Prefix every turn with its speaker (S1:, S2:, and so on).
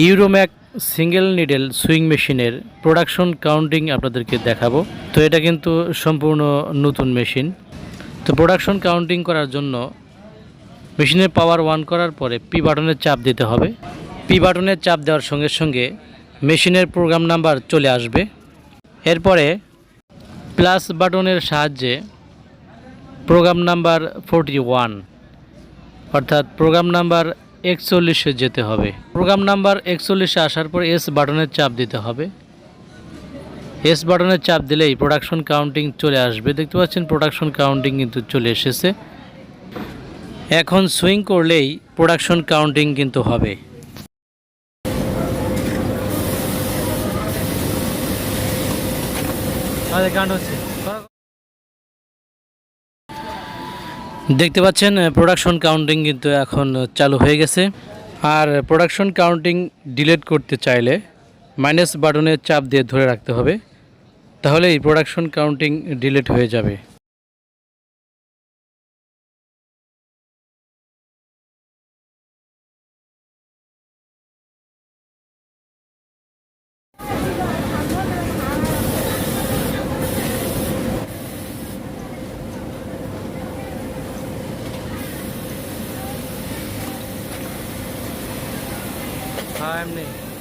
S1: ইউরোম্যাক single needle sewing মেশিনের production counting আপনাদেরকে দেখাবো। তো এটা কিন্তু সম্পূর্ণ নতুন মেশিন তো প্রোডাকশন কাউন্টিং করার জন্য মেশিনের পাওয়ার ওয়ান করার পরে পি বাটনের চাপ দিতে হবে। পি বাটনের চাপ দেওয়ার সঙ্গে সঙ্গে মেশিনের প্রোগ্রাম নাম্বার চলে আসবে। এরপরে প্লাস বাটনের সাহায্যে প্রোগ্রাম নাম্বার ফোরটি ওয়ান অর্থাৎ প্রোগ্রাম নাম্বার একচল্লিশে যেতে হবে। প্রোগ্রাম নাম্বার একচল্লিশে আসার পর এস বাটনের চাপ দিতে হবে। এস বাটনের চাপ দিলেই প্রোডাকশন কাউন্টিং চলে আসবে। দেখতে পাচ্ছেন প্রোডাকশন কাউন্টিং কিন্তু চলে এসেছে। এখন সুইং করলেই প্রোডাকশন কাউন্টিং কিন্তু হবে। দেখতে পাচ্ছেন প্রোডাকশন কাউন্টিং কিন্তু এখন চালু হয়ে গেছে। আর প্রোডাকশন কাউন্টিং ডিলেট করতে চাইলে মাইনাস বাটনের চাপ দিয়ে ধরে রাখতে হবে। তাহলে এই প্রোডাকশন কাউন্টিং ডিলেট হয়ে যাবে। হ্যাঁ এমনি